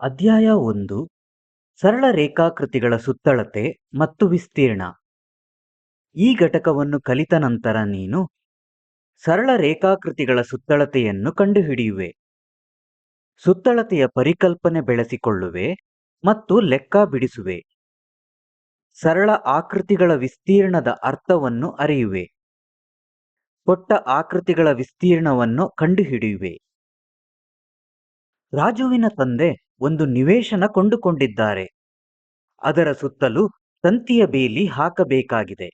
ಅಧ್ಯಾಯ ಒಂದು, ಸರಳ ರೇಖಾಕೃತಿಗಳ ಸುತ್ತಳತೆ ಮತ್ತು ವಿಸ್ತೀರ್ಣ. ಈ ಘಟಕವನ್ನು ಕಲಿತ ನಂತರ ನೀನು ಸರಳ ರೇಖಾಕೃತಿಗಳ ಸುತ್ತಳತೆಯನ್ನು ಕಂಡುಹಿಡಿಯುವೆ. ಸುತ್ತಳತೆಯ ಪರಿಕಲ್ಪನೆ ಬೆಳೆಸಿಕೊಳ್ಳುವೆ ಮತ್ತು ಲೆಕ್ಕ ಬಿಡಿಸುವೆ. ಸರಳ ಆಕೃತಿಗಳ ವಿಸ್ತೀರ್ಣದ ಅರ್ಥವನ್ನು ಅರಿಯುವೆ. ಕೊಟ್ಟ ಆಕೃತಿಗಳ ವಿಸ್ತೀರ್ಣವನ್ನು ಕಂಡುಹಿಡಿಯುವೆ. ರಾಜುವಿನ ತಂದೆ ಒಂದು ನಿವೇಶನ ಕೊಂಡುಕೊಂಡಿದ್ದಾರೆ. ಅದರ ಸುತ್ತಲೂ ತಂತಿಯ ಬೇಲಿ ಹಾಕಬೇಕಾಗಿದೆ.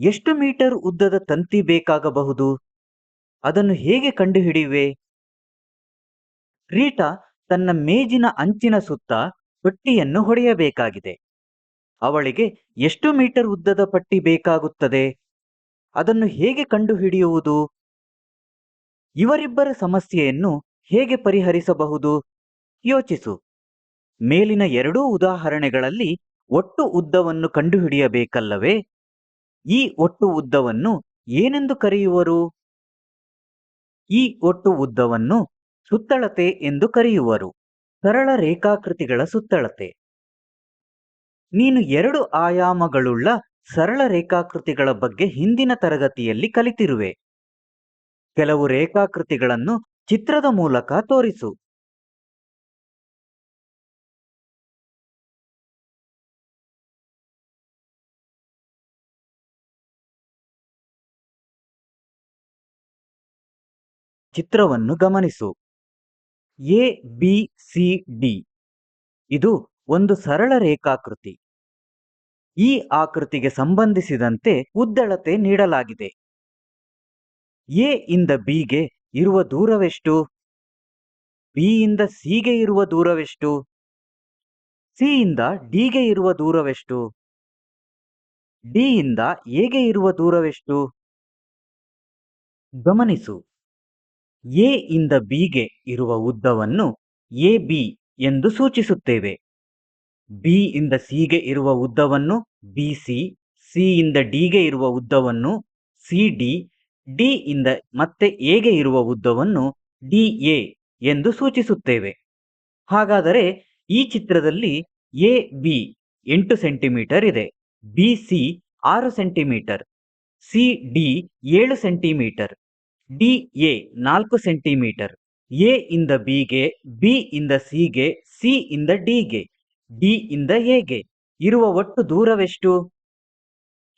ಎಷ್ಟು ಮೀಟರ್ ಉದ್ದದ ತಂತಿ ಬೇಕಾಗಬಹುದು? ಅದನ್ನು ಹೇಗೆ ಕಂಡುಹಿಡಿಯುವೆ? ರೀಟಾ ತನ್ನ ಮೇಜಿನ ಅಂಚಿನ ಸುತ್ತ ಪಟ್ಟಿಯನ್ನು ಹೊಡೆಯಬೇಕಾಗಿದೆ. ಅವಳಿಗೆ ಎಷ್ಟು ಮೀಟರ್ ಉದ್ದದ ಪಟ್ಟಿ ಬೇಕಾಗುತ್ತದೆ? ಅದನ್ನು ಹೇಗೆ ಕಂಡುಹಿಡಿಯುವುದು? ಇವರಿಬ್ಬರ ಸಮಸ್ಯೆಯನ್ನು ಹೇಗೆ ಪರಿಹರಿಸಬಹುದು? ಯೋಚಿಸು. ಮೇಲಿನ ಎರಡೂ ಉದಾಹರಣೆಗಳಲ್ಲಿ ಒಟ್ಟು ಉದ್ದವನ್ನು ಕಂಡುಹಿಡಿಯಬೇಕಲ್ಲವೇ? ಈ ಒಟ್ಟು ಉದ್ದವನ್ನು ಏನೆಂದು ಕರೆಯುವರು? ಈ ಒಟ್ಟು ಉದ್ದವನ್ನು ಸುತ್ತಳತೆ ಎಂದು ಕರೆಯುವರು. ಸರಳ ರೇಖಾಕೃತಿಗಳ ಸುತ್ತಳತೆ. ನೀನು ಎರಡು ಆಯಾಮಗಳುಳ್ಳ ಸರಳ ರೇಖಾಕೃತಿಗಳ ಬಗ್ಗೆ ಹಿಂದಿನ ತರಗತಿಯಲ್ಲಿ ಕಲಿತಿರುವೆ. ಕೆಲವು ರೇಖಾಕೃತಿಗಳನ್ನು ಚಿತ್ರದ ಮೂಲಕ ತೋರಿಸು. ಚಿತ್ರವನ್ನು ಗಮನಿಸು. A, B, C, D. ಇದು ಒಂದು ಸರಳ ರೇಖಾಕೃತಿ. ಈ ಆಕೃತಿಗೆ ಸಂಬಂಧಿಸಿದಂತೆ ಉದ್ದಳತೆ ನೀಡಲಾಗಿದೆ. ಎ ಇಂದ ಬಿಗೆ ಇರುವ ದೂರವೆಷ್ಟು? ಬಿ ಇಂದ ಸಿಗೆ ಇರುವ ದೂರವೆಷ್ಟು? ಸಿ ಇಂದ ಡಿಗೆ ಇರುವ ದೂರವೆಷ್ಟು? ಡಿ ಇಂದ ಎಗೆ ಇರುವ ದೂರವೆಷ್ಟು? ಗಮನಿಸು. ಎ ಇಂದ ಬಿಗೆ ಇರುವ ಉದ್ದವನ್ನು ಎ ಬಿ ಎಂದು ಸೂಚಿಸುತ್ತೇವೆ. ಬಿ ಇಂದ ಸಿಗೆ ಇರುವ ಉದ್ದವನ್ನು ಬಿ ಸಿ ಸಿ ಇಂದ ಡಿಗೆ ಇರುವ ಉದ್ದವನ್ನು ಸಿ ಡಿ ಡಿ ಇಂದ ಮತ್ತೆ ಎಗೆ ಇರುವ ಉದ್ದವನ್ನು ಡಿ ಎ ಎಂದು ಸೂಚಿಸುತ್ತೇವೆ. ಹಾಗಾದರೆ ಈ ಚಿತ್ರದಲ್ಲಿ ಎ ಬಿ ಎಂಟು ಸೆಂಟಿಮೀಟರ್ ಇದೆ. ಬಿ ಸಿ ಆರು ಸೆಂಟಿಮೀಟರ್, ಸಿ ಡಿ ಏಳು ಸೆಂಟಿಮೀಟರ್. ಡಿ ಎ ನಾಲ್ಕು ಸೆಂಟಿಮೀಟರ್, ಎ ಇಂದ ಬಿಗೆ ಬಿ ಇಂದ ಸಿಗೆ ಸಿ ಇಂದ ಡಿಗೆ ಡಿ ಇಂದ ಎಗೆ ಇರುವ ಒಟ್ಟು ದೂರವೆಷ್ಟು?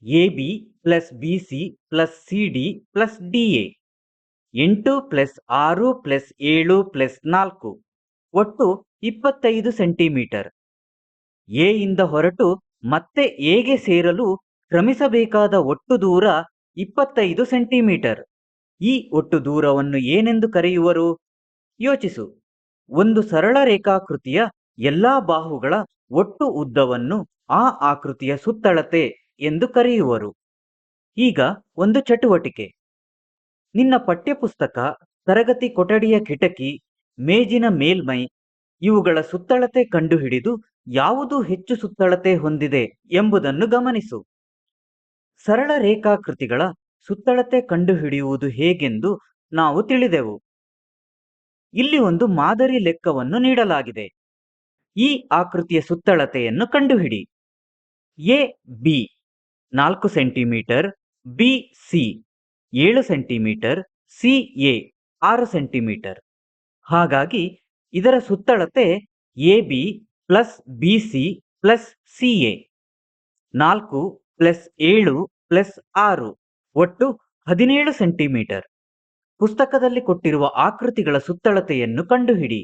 A B plus B C plus C D plus D A. ಎಂಟು ಪ್ಲಸ್ ಆರು ಪ್ಲಸ್ ಏಳು ಪ್ಲಸ್ ನಾಲ್ಕು. ಒಟ್ಟು ಇಪ್ಪತ್ತೈದು ಸೆಂಟಿಮೀಟರ್. ಎ ಇಂದ ಹೊರಟು ಮತ್ತೆ ಎಗೆ ಸೇರಲು ಕ್ರಮಿಸಬೇಕಾದ ಒಟ್ಟು ದೂರ ಇಪ್ಪತ್ತೈದು ಸೆಂಟಿಮೀಟರ್. ಈ ಒಟ್ಟು ದೂರವನ್ನು ಏನೆಂದು ಕರೆಯುವರು? ಯೋಚಿಸು. ಒಂದು ಸರಳ ರೇಖಾಕೃತಿಯ ಎಲ್ಲಾ ಬಾಹುಗಳ ಒಟ್ಟು ಉದ್ದವನ್ನು ಆ ಆಕೃತಿಯ ಸುತ್ತಳತೆ ಎಂದು ಕರೆಯುವರು. ಈಗ ಒಂದು ಚಟುವಟಿಕೆ. ನಿನ್ನ ಪಠ್ಯಪುಸ್ತಕ, ತರಗತಿ ಕೊಠಡಿಯ ಕಿಟಕಿ, ಮೇಜಿನ ಮೇಲ್ಮೈ ಇವುಗಳ ಸುತ್ತಳತೆ ಕಂಡುಹಿಡಿದು ಯಾವುದು ಹೆಚ್ಚು ಸುತ್ತಳತೆ ಹೊಂದಿದೆ ಎಂಬುದನ್ನು ಗಮನಿಸು. ಸರಳ ರೇಖಾಕೃತಿಗಳ ಸುತ್ತಳತೆ ಕಂಡುಹಿಡಿಯುವುದು ಹೇಗೆಂದು ನಾವು ತಿಳಿದೆವು. ಇಲ್ಲಿ ಒಂದು ಮಾದರಿ ಲೆಕ್ಕವನ್ನು ನೀಡಲಾಗಿದೆ. ಈ ಆಕೃತಿಯ ಸುತ್ತಳತೆಯನ್ನು ಕಂಡುಹಿಡಿ. ಎ, ಬಿ, ನಾಲ್ಕು ಸೆಂಟಿಮೀಟರ್, ಬಿ, ಸಿ, ಏಳು ಸೆಂಟಿಮೀಟರ್, ಸಿ, ಎ, ಆರು ಸೆಂಟಿಮೀಟರ್. ಹಾಗಾಗಿ ಇದರ ಸುತ್ತಳತೆ A, B, plus B, C, plus C, A, ನಾಲ್ಕು ಪ್ಲಸ್ ಏಳು ಪ್ಲಸ್ ಆರು. ಒಟ್ಟು ಹದಿನೇಳು ಸೆಂಟಿಮೀಟರ್. ಪುಸ್ತಕದಲ್ಲಿ ಕೊಟ್ಟಿರುವ ಆಕೃತಿಗಳ ಸುತ್ತಳತೆಯನ್ನು ಕಂಡುಹಿಡಿ.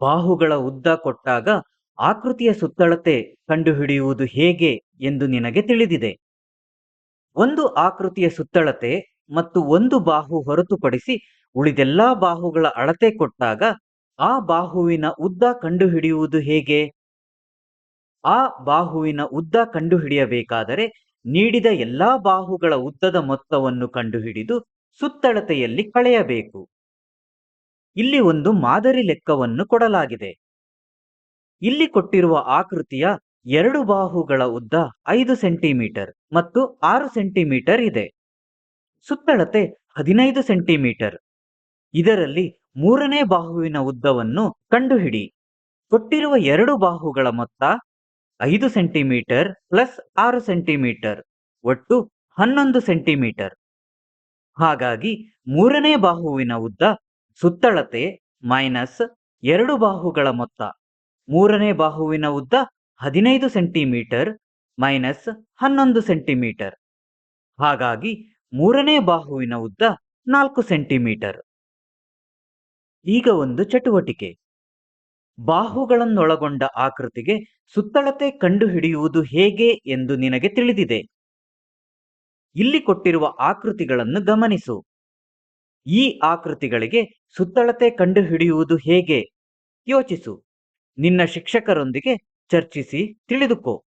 ಬಾಹುಗಳ ಉದ್ದ ಕೊಟ್ಟಾಗ ಆಕೃತಿಯ ಸುತ್ತಳತೆ ಕಂಡುಹಿಡಿಯುವುದು ಹೇಗೆ ಎಂದು ನಿನಗೆ ತಿಳಿದಿದೆ. ಒಂದು ಆಕೃತಿಯ ಸುತ್ತಳತೆ ಮತ್ತು ಒಂದು ಬಾಹು ಹೊರತುಪಡಿಸಿ ಉಳಿದೆಲ್ಲಾ ಬಾಹುಗಳ ಅಳತೆ ಕೊಟ್ಟಾಗ ಆ ಬಾಹುವಿನ ಉದ್ದ ಕಂಡುಹಿಡಿಯುವುದು ಹೇಗೆ? ಆ ಬಾಹುವಿನ ಉದ್ದ ಕಂಡುಹಿಡಿಯಬೇಕಾದರೆ ನೀಡಿದ ಎಲ್ಲಾ ಬಾಹುಗಳ ಉದ್ದದ ಮೊತ್ತವನ್ನು ಕಂಡುಹಿಡಿದು ಸುತ್ತಳತೆಯಲ್ಲಿ ಕಳೆಯಬೇಕು. ಇಲ್ಲಿ ಒಂದು ಮಾದರಿ ಲೆಕ್ಕವನ್ನು ಕೊಡಲಾಗಿದೆ. ಇಲ್ಲಿ ಕೊಟ್ಟಿರುವ ಆಕೃತಿಯ ಎರಡು ಬಾಹುಗಳ ಉದ್ದ ಐದು ಸೆಂಟಿಮೀಟರ್ ಮತ್ತು ಆರು ಸೆಂಟಿಮೀಟರ್ ಇದೆ. ಸುತ್ತಳತೆ ಹದಿನೈದು ಸೆಂಟಿಮೀಟರ್. ಇದರಲ್ಲಿ ಮೂರನೇ ಬಾಹುವಿನ ಉದ್ದವನ್ನು ಕಂಡುಹಿಡಿ. ಕೊಟ್ಟಿರುವ ಎರಡು ಬಾಹುಗಳ ಮೊತ್ತ ಐದು ಸೆಂಟಿಮೀಟರ್ ಪ್ಲಸ್ ಆರು ಸೆಂಟಿಮೀಟರ್ ಒಟ್ಟು ಹನ್ನೊಂದು ಸೆಂಟಿಮೀಟರ್. ಹಾಗಾಗಿ ಮೂರನೇ ಬಾಹುವಿನ ಉದ್ದ ಸುತ್ತಳತೆ ಮೈನಸ್ ಎರಡು ಬಾಹುಗಳ ಮೊತ್ತ. ಮೂರನೇ ಬಾಹುವಿನ ಉದ್ದ ಹದಿನೈದು ಸೆಂಟಿಮೀಟರ್ ಮೈನಸ್ ಹನ್ನೊಂದು ಸೆಂಟಿಮೀಟರ್. ಹಾಗಾಗಿ ಮೂರನೇ ಬಾಹುವಿನ ಉದ್ದ ನಾಲ್ಕು ಸೆಂಟಿಮೀಟರ್. ಈಗ ಒಂದು ಚಟುವಟಿಕೆ. ಬಾಹುಗಳನ್ನೊಳಗೊಂಡ ಆಕೃತಿಗೆ ಸುತ್ತಳತೆ ಕಂಡುಹಿಡಿಯುವುದು ಹೇಗೆ ಎಂದು ನಿನಗೆ ತಿಳಿದಿದೆ. ಇಲ್ಲಿ ಕೊಟ್ಟಿರುವ ಆಕೃತಿಗಳನ್ನು ಗಮನಿಸು. ಈ ಆಕೃತಿಗಳಿಗೆ ಸುತ್ತಳತೆ ಕಂಡುಹಿಡಿಯುವುದು ಹೇಗೆ? ಯೋಚಿಸು. ನಿನ್ನ ಶಿಕ್ಷಕರೊಂದಿಗೆ ಚರ್ಚಿಸಿ ತಿಳಿದುಕೋ.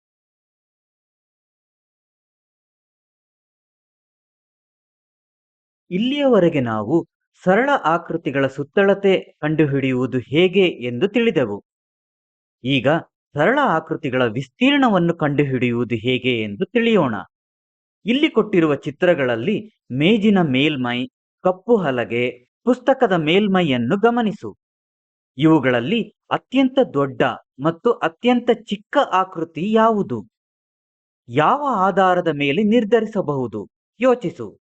ಇಲ್ಲಿಯವರೆಗೆ ನಾವು ಸರಳ ಆಕೃತಿಗಳ ಸುತ್ತಳತೆ ಕಂಡುಹಿಡಿಯುವುದು ಹೇಗೆ ಎಂದು ತಿಳಿದೆವು. ಈಗ ಸರಳ ಆಕೃತಿಗಳ ವಿಸ್ತೀರ್ಣವನ್ನು ಕಂಡುಹಿಡಿಯುವುದು ಹೇಗೆ ಎಂದು ತಿಳಿಯೋಣ. ಇಲ್ಲಿ ಕೊಟ್ಟಿರುವ ಚಿತ್ರಗಳಲ್ಲಿ ಮೇಜಿನ ಮೇಲ್ಮೈ, ಕಪ್ಪು ಹಲಗೆ, ಪುಸ್ತಕದ ಮೇಲ್ಮೈಯನ್ನು ಗಮನಿಸು. ಇವುಗಳಲ್ಲಿ ಅತ್ಯಂತ ದೊಡ್ಡ ಮತ್ತು ಅತ್ಯಂತ ಚಿಕ್ಕ ಆಕೃತಿ ಯಾವುದು? ಯಾವ ಆಧಾರದ ಮೇಲೆ ನಿರ್ಧರಿಸಬಹುದು? ಯೋಚಿಸು.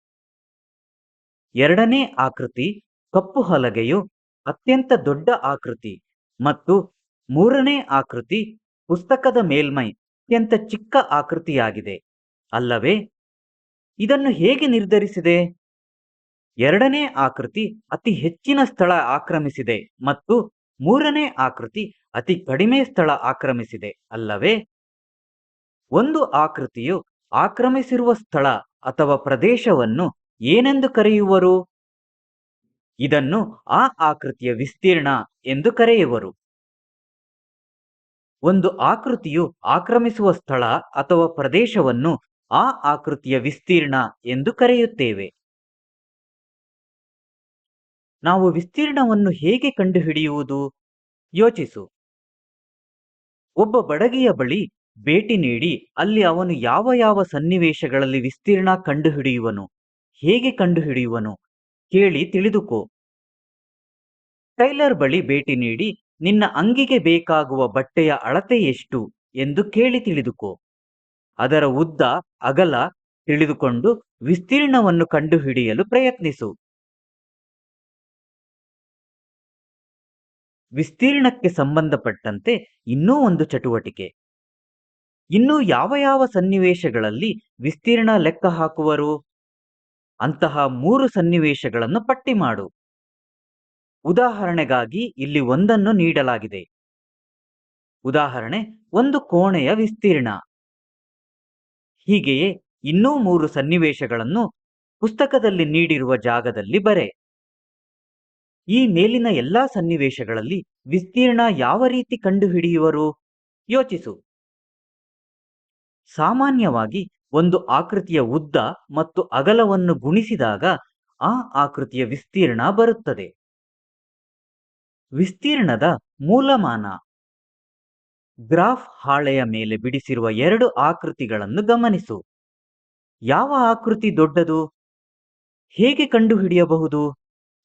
ಎರಡನೇ ಆಕೃತಿ ಕಪ್ಪು ಹಲಗೆಯು ಅತ್ಯಂತ ದೊಡ್ಡ ಆಕೃತಿ ಮತ್ತು ಮೂರನೇ ಆಕೃತಿ ಪುಸ್ತಕದ ಮೇಲ್ಮೈ ಅತ್ಯಂತ ಚಿಕ್ಕ ಆಕೃತಿಯಾಗಿದೆ. ಅಲ್ಲವೇ? ಇದನ್ನು ಹೇಗೆ ನಿರ್ಧರಿಸಿದೆ? ಎರಡನೇ ಆಕೃತಿ ಅತಿ ಹೆಚ್ಚಿನ ಸ್ಥಳ ಆಕ್ರಮಿಸಿದೆ ಮತ್ತು ಮೂರನೇ ಆಕೃತಿ ಅತಿ ಕಡಿಮೆ ಸ್ಥಳ ಆಕ್ರಮಿಸಿದೆ, ಅಲ್ಲವೇ? ಒಂದು ಆಕೃತಿಯು ಆಕ್ರಮಿಸಿರುವ ಸ್ಥಳ ಅಥವಾ ಪ್ರದೇಶವನ್ನು ಏನೆಂದು ಕರೆಯುವರು? ಇದನ್ನು ಆ ಆಕೃತಿಯ ವಿಸ್ತೀರ್ಣ ಎಂದು ಕರೆಯುವರು. ಒಂದು ಆಕೃತಿಯು ಆಕ್ರಮಿಸುವ ಸ್ಥಳ ಅಥವಾ ಪ್ರದೇಶವನ್ನು ಆ ಆಕೃತಿಯ ವಿಸ್ತೀರ್ಣ ಎಂದು ಕರೆಯುತ್ತೇವೆ. ನಾವು ವಿಸ್ತೀರ್ಣವನ್ನು ಹೇಗೆ ಕಂಡುಹಿಡಿಯುವುದು? ಯೋಚಿಸು. ಒಬ್ಬ ಬಡಗಿಯ ಬಳಿ ಭೇಟಿ ನೀಡಿ ಅಲ್ಲಿ ಅವನು ಯಾವ ಯಾವ ಸನ್ನಿವೇಶಗಳಲ್ಲಿ ವಿಸ್ತೀರ್ಣ ಕಂಡುಹಿಡಿಯುವನು? ಹೇಗೆ ಕಂಡುಹಿಡಿಯುವನು? ಕೇಳಿ ತಿಳಿದುಕೋ. ಟೈಲರ್ ಬಳಿ ಭೇಟಿ ನೀಡಿ, ನಿನ್ನ ಅಂಗಿಗೆ ಬೇಕಾಗುವ ಬಟ್ಟೆಯ ಅಳತೆ ಎಷ್ಟು? ಎಂದು ಕೇಳಿ ತಿಳಿದುಕೋ. ಅದರ ಉದ್ದ, ಅಗಲ ತಿಳಿದುಕೊಂಡು ವಿಸ್ತೀರ್ಣವನ್ನು ಕಂಡುಹಿಡಿಯಲು ಪ್ರಯತ್ನಿಸು. ವಿಸ್ತೀರ್ಣಕ್ಕೆ ಸಂಬಂಧಪಟ್ಟಂತೆ ಇನ್ನೂ ಒಂದು ಚಟುವಟಿಕೆ. ಇನ್ನು ಯಾವ ಯಾವ ಸನ್ನಿವೇಶಗಳಲ್ಲಿ ವಿಸ್ತೀರ್ಣ ಲೆಕ್ಕ ಹಾಕುವರು? ಅಂತಹ ಮೂರು ಸನ್ನಿವೇಶಗಳನ್ನು ಪಟ್ಟಿ ಮಾಡು. ಉದಾಹರಣೆಗಾಗಿ ಇಲ್ಲಿ ಒಂದನ್ನು ನೀಡಲಾಗಿದೆ. ಉದಾಹರಣೆ, ಒಂದು ಕೋಣೆಯ ವಿಸ್ತೀರ್ಣ. ಹೀಗೆಯೇ ಇನ್ನೂ ಮೂರು ಸನ್ನಿವೇಶಗಳನ್ನು ಪುಸ್ತಕದಲ್ಲಿ ನೀಡಿರುವ ಜಾಗದಲ್ಲಿ ಬರೆ. ಈ ಮೇಲಿನ ಎಲ್ಲಾ ಸನ್ನಿವೇಶಗಳಲ್ಲಿ ವಿಸ್ತೀರ್ಣ ಯಾವ ರೀತಿ ಕಂಡುಹಿಡಿಯುವರು? ಯೋಚಿಸು. ಸಾಮಾನ್ಯವಾಗಿ ಒಂದು ಆಕೃತಿಯ ಉದ್ದ ಮತ್ತು ಅಗಲವನ್ನು ಗುಣಿಸಿದಾಗ ಆ ಆಕೃತಿಯ ವಿಸ್ತೀರ್ಣ ಬರುತ್ತದೆ. ವಿಸ್ತೀರ್ಣದ ಮೂಲಮಾನ. ಗ್ರಾಫ್ ಹಾಳೆಯ ಮೇಲೆ ಬಿಡಿಸಿರುವ ಎರಡು ಆಕೃತಿಗಳನ್ನು ಗಮನಿಸು. ಯಾವ ಆಕೃತಿ ದೊಡ್ಡದು? ಹೇಗೆ ಕಂಡುಹಿಡಿಯಬಹುದು?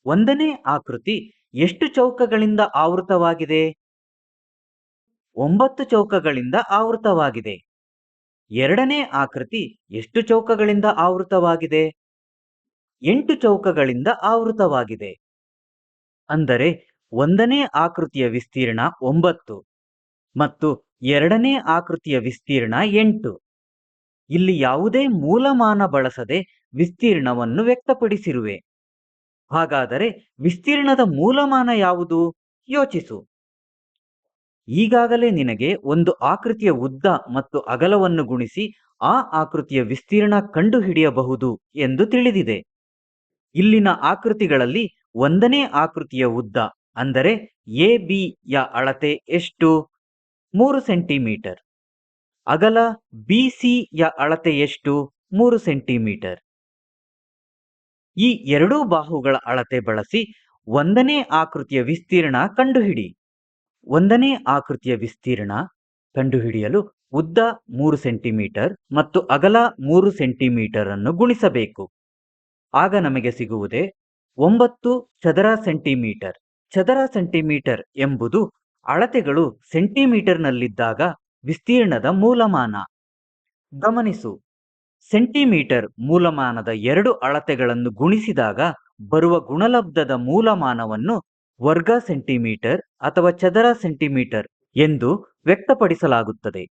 ಒಂದನೇ ಆಕೃತಿ ಎಷ್ಟು ಚೌಕಗಳಿಂದ ಆವೃತವಾಗಿದೆ? ಒಂಬತ್ತು ಚೌಕಗಳಿಂದ ಆವೃತವಾಗಿದೆ. ಎರಡನೇ ಆಕೃತಿ ಎಷ್ಟು ಚೌಕಗಳಿಂದ ಆವೃತವಾಗಿದೆ? ಎಂಟು ಚೌಕಗಳಿಂದ ಆವೃತವಾಗಿದೆ. ಅಂದರೆ ಒಂದನೇ ಆಕೃತಿಯ ವಿಸ್ತೀರ್ಣ ಒಂಬತ್ತು ಮತ್ತು ಎರಡನೇ ಆಕೃತಿಯ ವಿಸ್ತೀರ್ಣ ಎಂಟು. ಇಲ್ಲಿ ಯಾವುದೇ ಮೂಲಮಾನ ಬಳಸದೆ ವಿಸ್ತೀರ್ಣವನ್ನು ವ್ಯಕ್ತಪಡಿಸಿರುವೆ. ಹಾಗಾದರೆ ವಿಸ್ತೀರ್ಣದ ಮೂಲಮಾನ ಯಾವುದು? ಯೋಚಿಸು. ಈಗಾಗಲೇ ನಿನಗೆ ಒಂದು ಆಕೃತಿಯ ಉದ್ದ ಮತ್ತು ಅಗಲವನ್ನು ಗುಣಿಸಿ ಆ ಆಕೃತಿಯ ವಿಸ್ತೀರ್ಣ ಕಂಡುಹಿಡಿಯಬಹುದು ಎಂದು ತಿಳಿದಿದೆ. ಇಲ್ಲಿನ ಆಕೃತಿಗಳಲ್ಲಿ ಒಂದನೇ ಆಕೃತಿಯ ಉದ್ದ, ಅಂದರೆ ಎ ಬಿಯ ಅಳತೆ ಎಷ್ಟು? ಮೂರು ಸೆಂಟಿಮೀಟರ್. ಅಗಲ ಬಿ ಸಿಯ ಅಳತೆ ಎಷ್ಟು? ಮೂರು ಸೆಂಟಿಮೀಟರ್. ಈ ಎರಡೂ ಬಾಹುಗಳ ಅಳತೆ ಬಳಸಿ ಒಂದನೇ ಆಕೃತಿಯ ವಿಸ್ತೀರ್ಣ ಕಂಡುಹಿಡಿ. ಒಂದನೇ ಆಕೃತಿಯ ವಿಸ್ತೀರ್ಣ ಕಂಡುಹಿಡಿಯಲು ಉದ್ದ ಮೂರು ಸೆಂಟಿಮೀಟರ್ ಮತ್ತು ಅಗಲ ಮೂರು ಸೆಂಟಿಮೀಟರ್ ಅನ್ನು ಗುಣಿಸಬೇಕು. ಆಗ ನಮಗೆ ಸಿಗುವುದೇ ಒಂಬತ್ತು ಚದರ ಸೆಂಟಿಮೀಟರ್. ಚದರ ಸೆಂಟಿಮೀಟರ್ ಎಂಬುದು ಅಳತೆಗಳು ಸೆಂಟಿಮೀಟರ್ನಲ್ಲಿದ್ದಾಗ ವಿಸ್ತೀರ್ಣದ ಮೂಲಮಾನ. ಗಮನಿಸು, ಸೆಂಟಿಮೀಟರ್ ಮೂಲಮಾನದ ಎರಡು ಅಳತೆಗಳನ್ನು ಗುಣಿಸಿದಾಗ ಬರುವ ಗುಣಲಬ್ಧದ ಮೂಲಮಾನವನ್ನು ವರ್ಗ ಸೆಂಟಿಮೀಟರ್ ಅಥವಾ ಚದರ ಸೆಂಟಿಮೀಟರ್ ಎಂದು ವ್ಯಕ್ತಪಡಿಸಲಾಗುತ್ತದೆ.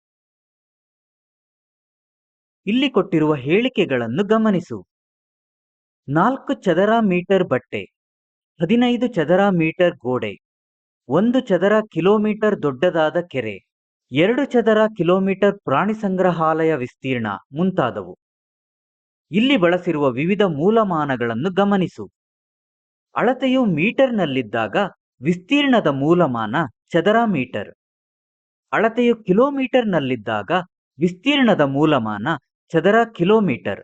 ಇಲ್ಲಿ ಕೊಟ್ಟಿರುವ ಹೇಳಿಕೆಗಳನ್ನು ಗಮನಿಸು. ನಾಲ್ಕು ಚದರ ಮೀಟರ್ ಬಟ್ಟೆ, ಹದಿನೈದು ಚದರ ಮೀಟರ್ ಗೋಡೆ, ಒಂದು ಚದರ ಕಿಲೋಮೀಟರ್ ದೊಡ್ಡದಾದ ಕೆರೆ, ಎರಡು ಚದರ ಕಿಲೋಮೀಟರ್ ಪ್ರಾಣಿ ಸಂಗ್ರಹಾಲಯ ವಿಸ್ತೀರ್ಣ ಮುಂತಾದವು. ಇಲ್ಲಿ ಬಳಸಿರುವ ವಿವಿಧ ಮೂಲಮಾನಗಳನ್ನು ಗಮನಿಸು. ಅಳತೆಯು ಮೀಟರ್ನಲ್ಲಿದ್ದಾಗ ವಿಸ್ತೀರ್ಣದ ಮೂಲಮಾನ ಚದರ ಮೀಟರ್. ಅಳತೆಯು ಕಿಲೋಮೀಟರ್ನಲ್ಲಿದ್ದಾಗ ವಿಸ್ತೀರ್ಣದ ಮೂಲಮಾನ ಚದರ ಕಿಲೋಮೀಟರ್.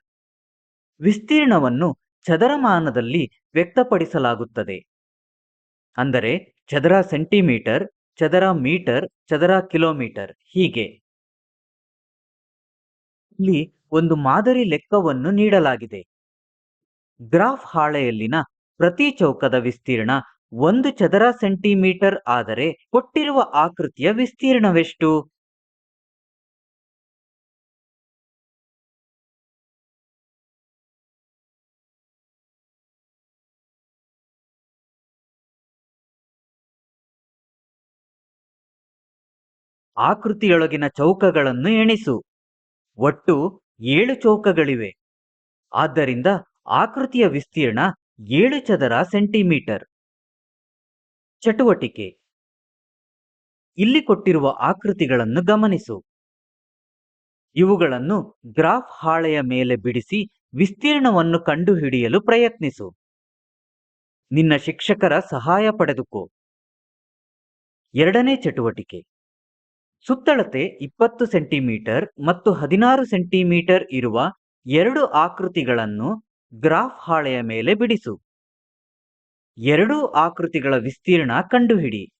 ವಿಸ್ತೀರ್ಣವನ್ನು ಚದರಮಾನದಲ್ಲಿ ವ್ಯಕ್ತಪಡಿಸಲಾಗುತ್ತದೆ. ಅಂದರೆ ಚದರ ಸೆಂಟಿಮೀಟರ್, ಚದರ ಮೀಟರ್, ಚದರ ಕಿಲೋಮೀಟರ್ ಹೀಗೆ. ಇಲ್ಲಿ ಒಂದು ಮಾದರಿ ಲೆಕ್ಕವನ್ನು ನೀಡಲಾಗಿದೆ. ಗ್ರಾಫ್ ಹಾಳೆಯಲ್ಲಿನ ಪ್ರತಿ ಚೌಕದ ವಿಸ್ತೀರ್ಣ ಒಂದು ಚದರ ಸೆಂಟಿಮೀಟರ್ ಆದರೆ ಕೊಟ್ಟಿರುವ ಆಕೃತಿಯ ವಿಸ್ತೀರ್ಣವೆಷ್ಟು? ಆಕೃತಿಯೊಳಗಿನ ಚೌಕಗಳನ್ನು ಎಣಿಸು. ಒಟ್ಟು ಏಳು ಚೌಕಗಳಿವೆ. ಆದ್ದರಿಂದ ಆಕೃತಿಯ ವಿಸ್ತೀರ್ಣ ಏಳು ಚದರ ಸೆಂಟಿಮೀಟರ್. ಚಟುವಟಿಕೆ. ಇಲ್ಲಿ ಕೊಟ್ಟಿರುವ ಆಕೃತಿಗಳನ್ನು ಗಮನಿಸು. ಇವುಗಳನ್ನು ಗ್ರಾಫ್ ಹಾಳೆಯ ಮೇಲೆ ಬಿಡಿಸಿ ವಿಸ್ತೀರ್ಣವನ್ನು ಕಂಡುಹಿಡಿಯಲು ಪ್ರಯತ್ನಿಸು. ನಿನ್ನ ಶಿಕ್ಷಕರ ಸಹಾಯ ಪಡೆದುಕೋ. ಎರಡನೇ ಚಟುವಟಿಕೆ. ಸುತ್ತಳತೆ ಇಪ್ಪತ್ತು ಸೆಂಟಿಮೀಟರ್ ಮತ್ತು ಹದಿನಾರು ಸೆಂಟಿಮೀಟರ್ ಇರುವ ಎರಡು ಆಕೃತಿಗಳನ್ನು ಗ್ರಾಫ್ ಹಾಳೆಯ ಮೇಲೆ ಬಿಡಿಸು. ಎರಡೂ ಆಕೃತಿಗಳ ವಿಸ್ತೀರ್ಣ ಕಂಡುಹಿಡಿ.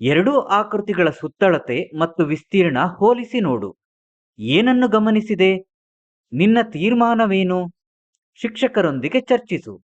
ಎರಡೂ ಆಕೃತಿಗಳ ಸುತ್ತಳತೆ ಮತ್ತು ವಿಸ್ತೀರ್ಣ ಹೋಲಿಸಿ ನೋಡು. ಏನನ್ನು ಗಮನಿಸಿದೆ? ನಿನ್ನ ತೀರ್ಮಾನವೇನು? ಶಿಕ್ಷಕರೊಂದಿಗೆ ಚರ್ಚಿಸು.